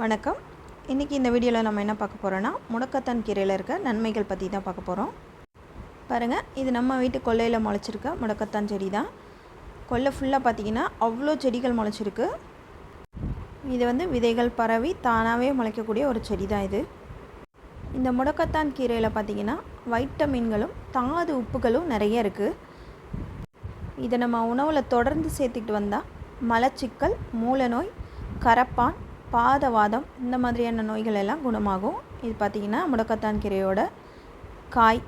வணக்கம். இன்றைக்கி இந்த வீடியோவில் நம்ம என்ன பார்க்க போகிறோன்னா முடக்கத்தான் கீரையில் இருக்க நன்மைகள் பற்றி தான் பார்க்க போகிறோம் பாருங்கள் இது நம்ம வீட்டு கொல்லையில் முளைச்சிருக்க முடக்கத்தான் செடி தான். கொல்லை ஃபுல்லாக பார்த்தீங்கன்னா அவ்வளோ செடிகள் முளைச்சிருக்கு. இது வந்து விதைகள் பரவி தானாகவே முளைக்கக்கூடிய ஒரு செடி தான் இது. இந்த முடக்கத்தான் கீரையில் பார்த்தீங்கன்னா வைட்டமின்களும் தாது உப்புகளும் நிறைய இருக்குது இதை நம்ம உணவில் தொடர்ந்து சேர்த்துக்கிட்டு வந்தால் மலச்சிக்கல் மூலநோய் கரப்பான் பாதவாதம் இந்த மாதிரியான நோய்கள் எல்லாம் குணமாகும். இது பார்த்திங்கன்னா முடக்கத்தான் கீரையோட காய்.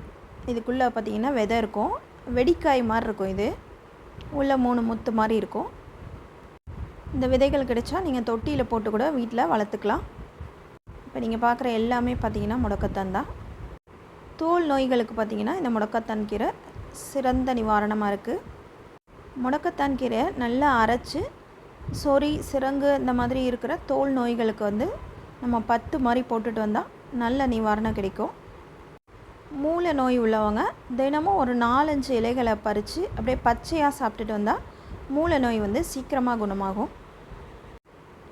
இதுக்குள்ளே பார்த்திங்கன்னா விதை இருக்கும். வெடிக்காய் மாதிரி இருக்கும் இது. உள்ளே மூணு முத்து மாதிரி இருக்கும். இந்த விதைகள் கிடைச்சா நீங்கள் தொட்டியில் போட்டு கூட வீட்டில் வளர்த்துக்கலாம். இப்போ நீங்கள் பார்க்குற எல்லாமே பார்த்திங்கன்னா முடக்கத்தான் தான். தோல் நோய்களுக்கு பார்த்திங்கன்னா இந்த முடக்கத்தான் கீரை சிறந்த நிவாரணமாக இருக்குது முடக்கத்தான் கீரையை நல்லா அரைச்சி சொறி சிறங்கு இந்த மாதிரி இருக்கிற தோல் நோய்களுக்கு வந்து நம்ம பத்து மாதிரி போட்டுட்டு வந்தால் நல்ல நிவாரணம் கிடைக்கும். மூளை நோய் உள்ளவங்க தினமும் ஒரு நாலஞ்சு இலைகளை பறித்து அப்படியே பச்சையாக சாப்பிட்டுட்டு வந்தால் மூளை நோய் வந்து சீக்கிரமாக குணமாகும்.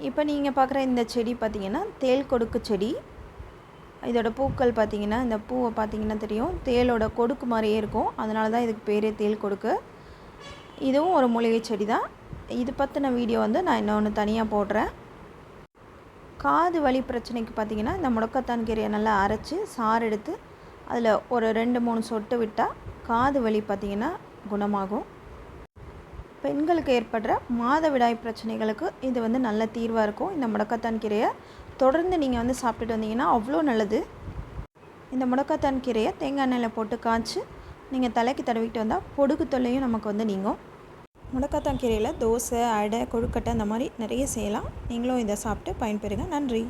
இப்போ நீங்கள் பார்க்குற இந்த செடி பார்த்திங்கன்னா தேல் கொடுக்கு செடி. இதோட பூக்கள் பார்த்திங்கன்னா இந்த பூவை பார்த்திங்கன்னா தெரியும். தேலோட கொடுக்கு மாதிரியே இருக்கும். அதனால தான் இதுக்கு பேரே தேல் கொடுக்கு. இதுவும் ஒரு மூலிகை செடி தான் இது பற்றின வீடியோ வந்து நான் இன்னொன்று தனியாக போடுறேன். காது வலி பிரச்சனைக்கு பார்த்திங்கன்னா இந்த முடக்கத்தான் கீரையை நல்லா அரைச்சி சாறு எடுத்து அதில் ஒரு ரெண்டு மூணு சொட்டு விட்டால் காது வலி பார்த்திங்கன்னா குணமாகும். பெண்களுக்கு ஏற்படுற மாதவிடாய் பிரச்சனைகளுக்கு இது வந்து நல்ல தீர்வாக இருக்கும். இந்த முடக்கத்தான் கீரையை தொடர்ந்து நீங்கள் வந்து சாப்பிட்டுட்டு வந்தீங்கன்னா அவ்வளோ நல்லது. இந்த முடக்கத்தான் கீரையை தேங்காய் எண்ணெயில் போட்டு காய்ச்சி நீங்கள் தலைக்கு தடவிட்டு வந்தால் பொடுகு தொல்லையும் நமக்கு வந்து நீங்கும். முடக்கத்தான் கீரையில் தோசை அடை கொழுக்கட்டை அந்த மாதிரி நிறைய செய்யலாம். நீங்களும் இதை சாப்பிட்டு பயன்பெறுங்க. நன்றி.